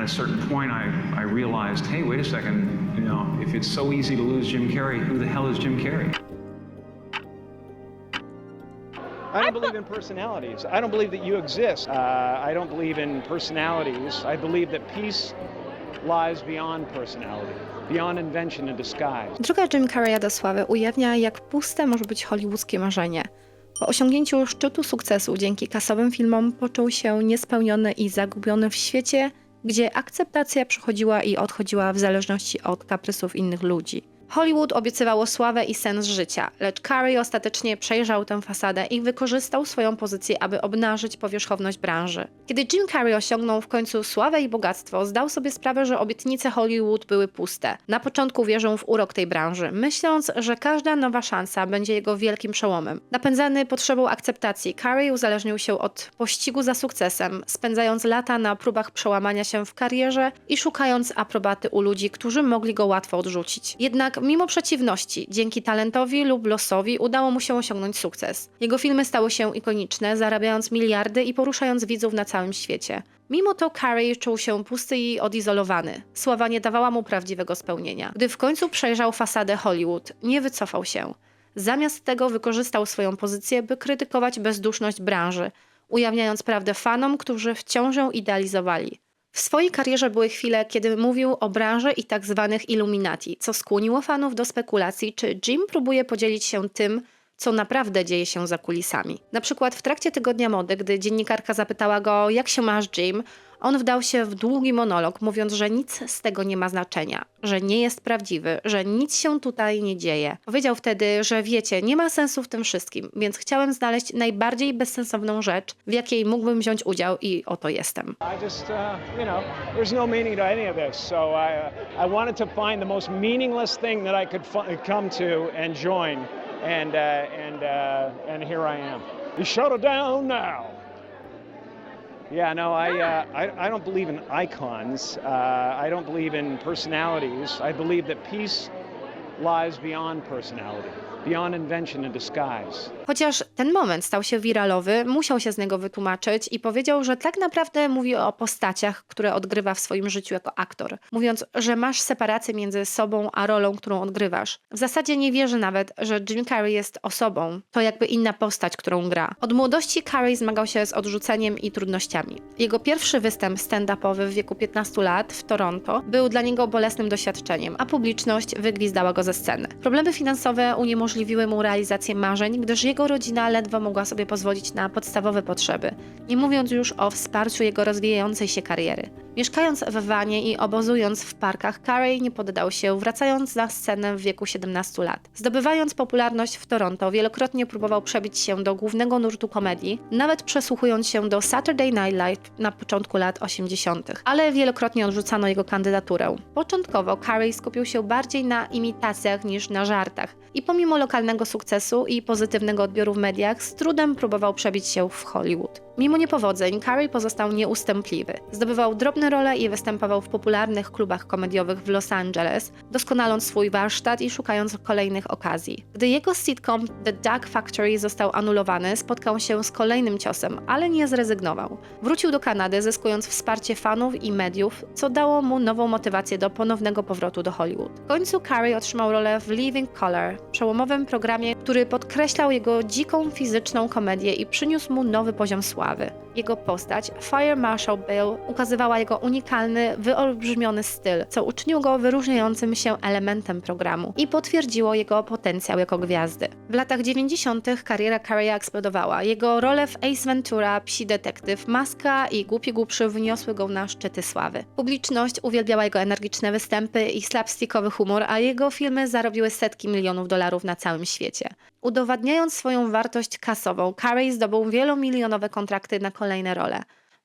at a certain point, I, I realized, hey, wait a second, you know, if it's so easy to lose Jim Carrey, who the hell is Jim Carrey? I don't believe in personalities. I don't believe that you exist. Uh, I don't believe in personalities. I believe that peace lies beyond personality, beyond invention and disguise. Droga Jim Carreya do sławy ujawnia, jak puste może być hollywoodzkie marzenie. Po osiągnięciu szczytu sukcesu dzięki kasowym filmom poczuł się niespełniony i zagubiony w świecie, gdzie akceptacja przychodziła i odchodziła w zależności od kaprysów innych ludzi. Hollywood obiecywało sławę i sens życia, lecz Carey ostatecznie przejrzał tę fasadę i wykorzystał swoją pozycję, aby obnażyć powierzchowność branży. Kiedy Jim Carrey osiągnął w końcu sławę i bogactwo, zdał sobie sprawę, że obietnice Hollywood były puste. Na początku wierzył w urok tej branży, myśląc, że każda nowa szansa będzie jego wielkim przełomem. Napędzany potrzebą akceptacji, Carrey uzależnił się od pościgu za sukcesem, spędzając lata na próbach przełamania się w karierze i szukając aprobaty u ludzi, którzy mogli go łatwo odrzucić. Jednak mimo przeciwności, dzięki talentowi lub losowi udało mu się osiągnąć sukces. Jego filmy stały się ikoniczne, zarabiając miliardy i poruszając widzów na całym świecie. Mimo to Carey czuł się pusty i odizolowany. Sława nie dawała mu prawdziwego spełnienia. Gdy w końcu przejrzał fasadę Hollywood, nie wycofał się. Zamiast tego wykorzystał swoją pozycję, by krytykować bezduszność branży, ujawniając prawdę fanom, którzy wciąż ją idealizowali. W swojej karierze były chwile, kiedy mówił o branży i tak zwanych Illuminati, co skłoniło fanów do spekulacji, czy Jim próbuje podzielić się tym, co naprawdę dzieje się za kulisami. Na przykład w trakcie tygodnia mody, gdy dziennikarka zapytała go, jak się masz, Jim, on wdał się w długi monolog, mówiąc, że nic z tego nie ma znaczenia, że nie jest prawdziwy, że nic się tutaj nie dzieje. Powiedział wtedy, że wiecie, nie ma sensu w tym wszystkim, więc chciałem znaleźć najbardziej bezsensowną rzecz, w jakiej mógłbym wziąć udział i oto jestem. I and uh, and uh, and here I am. You shut it down now. Yeah, no, I, uh, I, I don't believe in icons. Uh, I don't believe in personalities. I believe that peace lies beyond personality, Chociaż ten moment stał się wiralowy, musiał się z niego wytłumaczyć i powiedział, że tak naprawdę mówi o postaciach, które odgrywa w swoim życiu jako aktor. Mówiąc, że masz separację między sobą a rolą, którą odgrywasz. W zasadzie nie wierzy nawet, że Jim Carrey jest osobą. To jakby inna postać, którą gra. Od młodości Carrey zmagał się z odrzuceniem i trudnościami. Jego pierwszy występ stand-upowy w wieku 15 lat w Toronto był dla niego bolesnym doświadczeniem, a publiczność wygwizdała go ze sceny. Problemy finansowe uniemożliwiły mu realizację marzeń, gdyż jego rodzina ledwo mogła sobie pozwolić na podstawowe potrzeby, nie mówiąc już o wsparciu jego rozwijającej się kariery. Mieszkając w wanie i obozując w parkach, Carey nie poddał się, wracając na scenę w wieku 17 lat. Zdobywając popularność w Toronto, wielokrotnie próbował przebić się do głównego nurtu komedii, nawet przesłuchując się do Saturday Night Live na początku lat 80., ale wielokrotnie odrzucano jego kandydaturę. Początkowo Carey skupił się bardziej na imitacjach niż na żartach i pomimo lokalnego sukcesu i pozytywnego odbioru w mediach, z trudem próbował przebić się w Hollywood. Mimo niepowodzeń, Carey pozostał nieustępliwy. Zdobywał drobne role i występował w popularnych klubach komediowych w Los Angeles, doskonaląc swój warsztat i szukając kolejnych okazji. Gdy jego sitcom The Duck Factory został anulowany, spotkał się z kolejnym ciosem, ale nie zrezygnował. Wrócił do Kanady, zyskując wsparcie fanów i mediów, co dało mu nową motywację do ponownego powrotu do Hollywood. W końcu Carey otrzymał rolę w Living Color, przełomowym programie, który podkreślał jego dziką fizyczną komedię i przyniósł mu nowy poziom sławy. Jego postać, Fire Marshal Bill, ukazywała jego unikalny, wyolbrzymiony styl, co uczyniło go wyróżniającym się elementem programu i potwierdziło jego potencjał jako gwiazdy. W latach 90. kariera Carreya eksplodowała. Jego role w Ace Ventura, Psi Detektyw, Maska i Głupi Głupszy wyniosły go na szczyty sławy. Publiczność uwielbiała jego energiczne występy i slapstickowy humor, a jego filmy zarobiły setki milionów dolarów na całym świecie. Udowadniając swoją wartość kasową, Carey zdobył wielomilionowe kontrakty na kolejne role.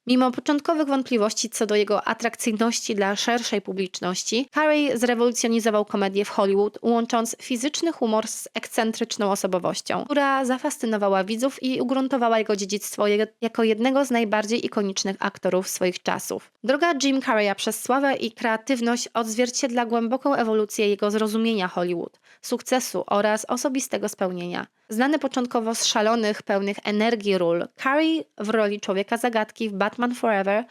Mimo początkowych wątpliwości co do jego atrakcyjności dla szerszej publiczności, Carey zrewolucjonizował komedię w Hollywood, łącząc fizyczny humor z ekscentryczną osobowością, która zafascynowała widzów i ugruntowała jego dziedzictwo jako jednego z najbardziej ikonicznych aktorów swoich czasów. Droga Jim Carreya przez sławę i kreatywność odzwierciedla głęboką ewolucję jego zrozumienia Hollywood, sukcesu oraz osobistego spełnienia. Znany początkowo z szalonych, pełnych energii ról, Carey w roli człowieka zagadki w Batman Forever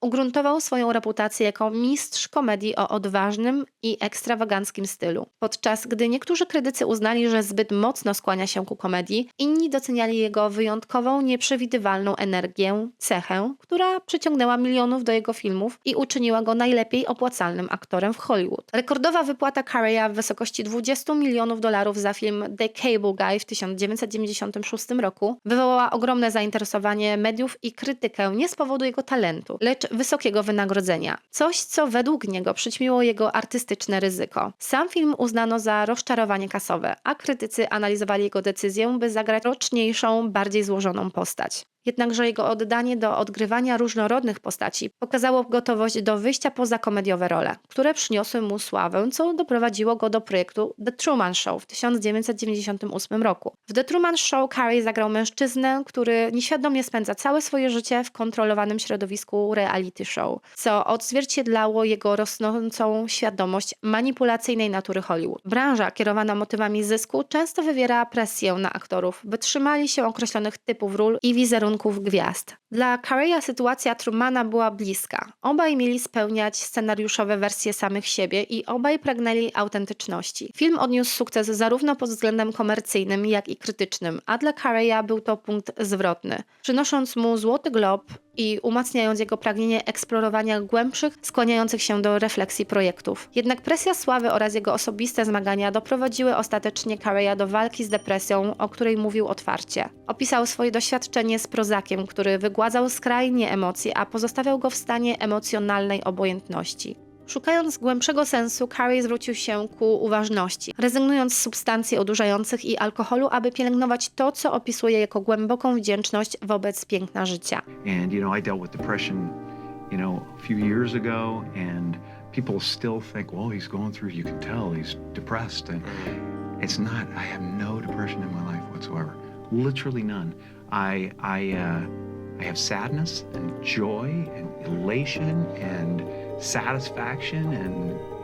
ugruntował swoją reputację jako mistrz komedii o odważnym i ekstrawaganckim stylu. Podczas gdy niektórzy krytycy uznali, że zbyt mocno skłania się ku komedii, inni doceniali jego wyjątkową, nieprzewidywalną energię, cechę, która przyciągnęła milionów do jego filmów i uczyniła go najlepiej opłacalnym aktorem w Hollywood. Rekordowa wypłata Carreya w wysokości 20 milionów dolarów za film The Cable Guy w 1996 roku wywołała ogromne zainteresowanie mediów i krytykę nie z powodu jego talentu, lecz wysokiego wynagrodzenia. Coś, co według niego przyćmiło jego artystyczne ryzyko. Sam film uznano za rozczarowanie kasowe, a krytycy analizowali jego decyzję, by zagrać roczniejszą, bardziej złożoną postać. Jednakże jego oddanie do odgrywania różnorodnych postaci pokazało gotowość do wyjścia poza komediowe role, które przyniosły mu sławę, co doprowadziło go do projektu The Truman Show w 1998 roku. W The Truman Show Carey zagrał mężczyznę, który nieświadomie spędza całe swoje życie w kontrolowanym środowisku reality show, co odzwierciedlało jego rosnącą świadomość manipulacyjnej natury Hollywood. Branża kierowana motywami zysku często wywiera presję na aktorów, by trzymali się określonych typów ról i gwiazd. Dla Carreya sytuacja Trumana była bliska. Obaj mieli spełniać scenariuszowe wersje samych siebie i obaj pragnęli autentyczności. Film odniósł sukces zarówno pod względem komercyjnym, jak i krytycznym, a dla Carreya był to punkt zwrotny, przynosząc mu Złoty Glob i umacniając jego pragnienie eksplorowania głębszych, skłaniających się do refleksji projektów. Jednak presja sławy oraz jego osobiste zmagania doprowadziły ostatecznie Carreya do walki z depresją, o której mówił otwarcie. Opisał swoje doświadczenie z prozakiem, który wygładzał skrajnie emocje, a pozostawiał go w stanie emocjonalnej obojętności. Szukając głębszego sensu, Carey zwrócił się ku uważności, rezygnując z substancji odurzających i alkoholu, aby pielęgnować to, co opisuje jako głęboką wdzięczność wobec piękna życia. And, you know, I dealt with depression, you know, a few years ago, and people still think, well, he's going through, you can tell he's depressed. And it's not, I have no depression in my life whatsoever. Literally none. I, I, uh, I have sadness and joy and elation and satisfaction and.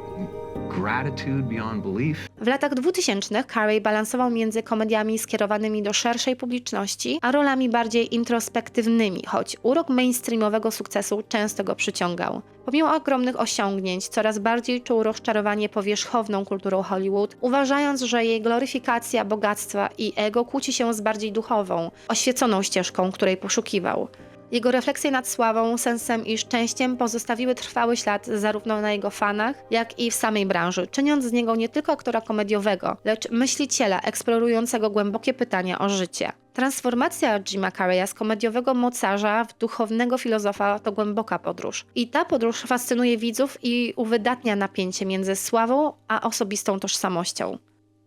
W latach 2000 Carey balansował między komediami skierowanymi do szerszej publiczności, a rolami bardziej introspektywnymi, choć urok mainstreamowego sukcesu często go przyciągał. Pomimo ogromnych osiągnięć, coraz bardziej czuł rozczarowanie powierzchowną kulturą Hollywood, uważając, że jej gloryfikacja bogactwa i ego kłóci się z bardziej duchową, oświeconą ścieżką, której poszukiwał. Jego refleksje nad sławą, sensem i szczęściem pozostawiły trwały ślad zarówno na jego fanach, jak i w samej branży, czyniąc z niego nie tylko aktora komediowego, lecz myśliciela eksplorującego głębokie pytania o życie. Transformacja Jima Carreya z komediowego mocarza w duchownego filozofa to głęboka podróż. I ta podróż fascynuje widzów i uwydatnia napięcie między sławą a osobistą tożsamością.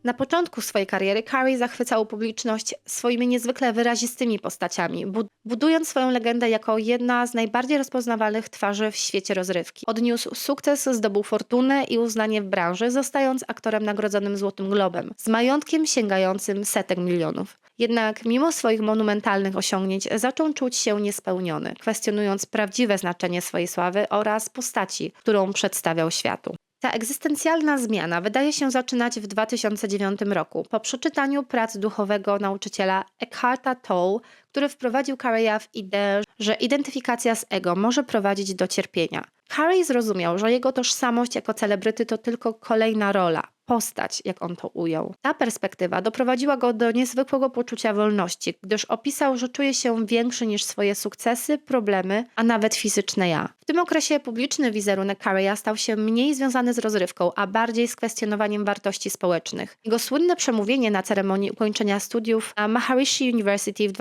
Na początku swojej kariery Carey zachwycał publiczność swoimi niezwykle wyrazistymi postaciami, bud- budując swoją legendę jako jedna z najbardziej rozpoznawalnych twarzy w świecie rozrywki. Odniósł sukces, zdobył fortunę i uznanie w branży, zostając aktorem nagrodzonym Złotym Globem, z majątkiem sięgającym setek milionów. Jednak mimo swoich monumentalnych osiągnięć zaczął czuć się niespełniony, kwestionując prawdziwe znaczenie swojej sławy oraz postaci, którą przedstawiał światu. Ta egzystencjalna zmiana wydaje się zaczynać w 2009 roku, po przeczytaniu prac duchowego nauczyciela Eckharta Tolle, który wprowadził Carreya w ideę, że identyfikacja z ego może prowadzić do cierpienia. Carey zrozumiał, że jego tożsamość jako celebryty to tylko kolejna rola, postać, jak on to ujął. Ta perspektywa doprowadziła go do niezwykłego poczucia wolności, gdyż opisał, że czuje się większy niż swoje sukcesy, problemy, a nawet fizyczne ja. W tym okresie publiczny wizerunek Carreya stał się mniej związany z rozrywką, a bardziej z kwestionowaniem wartości społecznych. Jego słynne przemówienie na ceremonii ukończenia studiów na Maharishi University w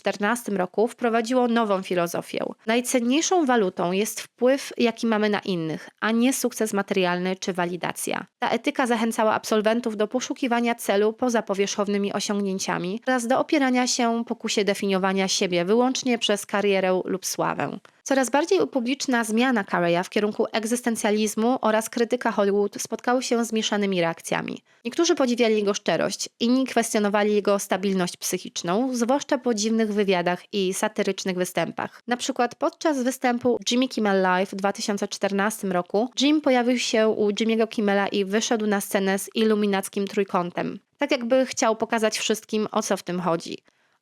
2014 roku wprowadziło nową filozofię. Najcenniejszą walutą jest wpływ, jaki mamy na innych, a nie sukces materialny czy walidacja. Ta etyka zachęcała absolwentów do poszukiwania celu poza powierzchownymi osiągnięciami oraz do opierania się pokusie definiowania siebie wyłącznie przez karierę lub sławę. Coraz bardziej upubliczna zmiana Carreya w kierunku egzystencjalizmu oraz krytyka Hollywood spotkały się z mieszanymi reakcjami. Niektórzy podziwiali jego szczerość, inni kwestionowali jego stabilność psychiczną, zwłaszcza po dziwnych wywiadach i satyrycznych występach. Na przykład podczas występu Jimmy Kimmel Live w 2014 roku Jim pojawił się u Jimmy'ego Kimmela i wyszedł na scenę z iluminackim trójkątem. Tak jakby chciał pokazać wszystkim, o co w tym chodzi.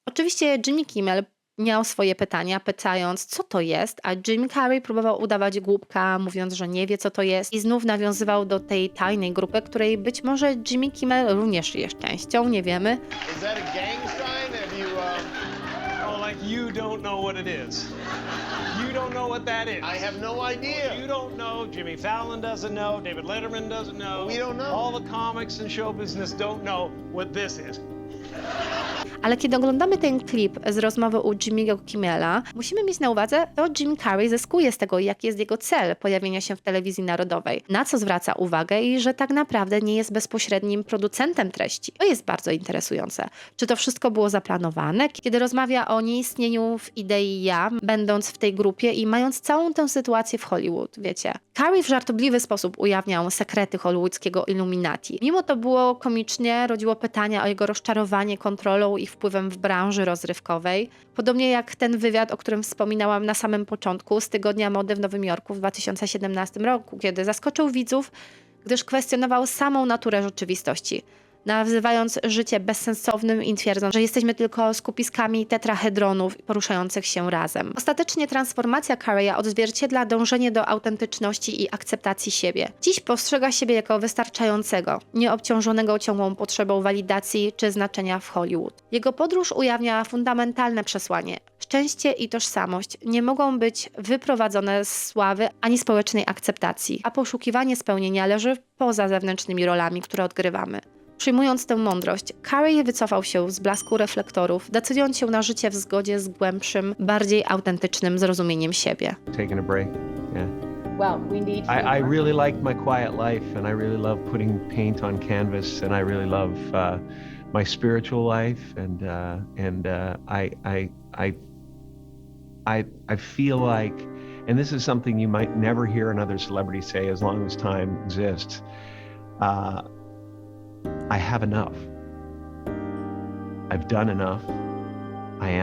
Oczywiście Jimmy Kimmel miał swoje pytania, pytając, co to jest, a Jim Carrey próbował udawać głupka, mówiąc, że nie wie, co to jest, i znów nawiązywał do tej tajnej grupy, której być może Jimmy Kimmel również jest częścią, nie wiemy. Is that a gang sign? Have you, uh, Oh, like you don't know what it is. You don't know what that is. I have no idea. You don't know. Jimmy Fallon doesn't know. David Letterman doesn't know. We don't know. All the comics and show business don't know what this is. Ale kiedy oglądamy ten klip z rozmowy u Jimmy'ego Kimmela, musimy mieć na uwadze, to Jim Carrey zyskuje z tego, jaki jest jego cel pojawienia się w telewizji narodowej, na co zwraca uwagę i że tak naprawdę nie jest bezpośrednim producentem treści. To jest bardzo interesujące. Czy to wszystko było zaplanowane? Kiedy rozmawia o nieistnieniu w idei ja, będąc w tej grupie i mając całą tę sytuację w Hollywood, wiecie. Carrey w żartobliwy sposób ujawniał sekrety hollywoodzkiego Illuminati. Mimo to było komicznie, rodziło pytania o jego rozczarowanie kontrolą i wpływem w branży rozrywkowej. Podobnie jak ten wywiad, o którym wspominałam na samym początku, z Tygodnia Mody w Nowym Jorku w 2017 roku, kiedy zaskoczył widzów, gdyż kwestionował samą naturę rzeczywistości, nazywając życie bezsensownym i twierdząc, że jesteśmy tylko skupiskami tetrahedronów poruszających się razem. Ostatecznie transformacja Carreya odzwierciedla dążenie do autentyczności i akceptacji siebie. Dziś postrzega siebie jako wystarczającego, nieobciążonego ciągłą potrzebą walidacji czy znaczenia w Hollywood. Jego podróż ujawnia fundamentalne przesłanie. Szczęście i tożsamość nie mogą być wyprowadzone z sławy ani społecznej akceptacji, a poszukiwanie spełnienia leży poza zewnętrznymi rolami, które odgrywamy. Przyjmując tę mądrość, Carey wycofał się z blasku reflektorów, decydując się na życie w zgodzie z głębszym, bardziej autentycznym zrozumieniem siebie. taking a break. Yeah. Well, we need. I, I really like my quiet life and I really love putting paint on canvas and I really love uh, my spiritual life and uh, and uh, I, I I I I feel like and this is something you might never hear another celebrity say as long as time exists. Uh, I have enough. I've done enough. I am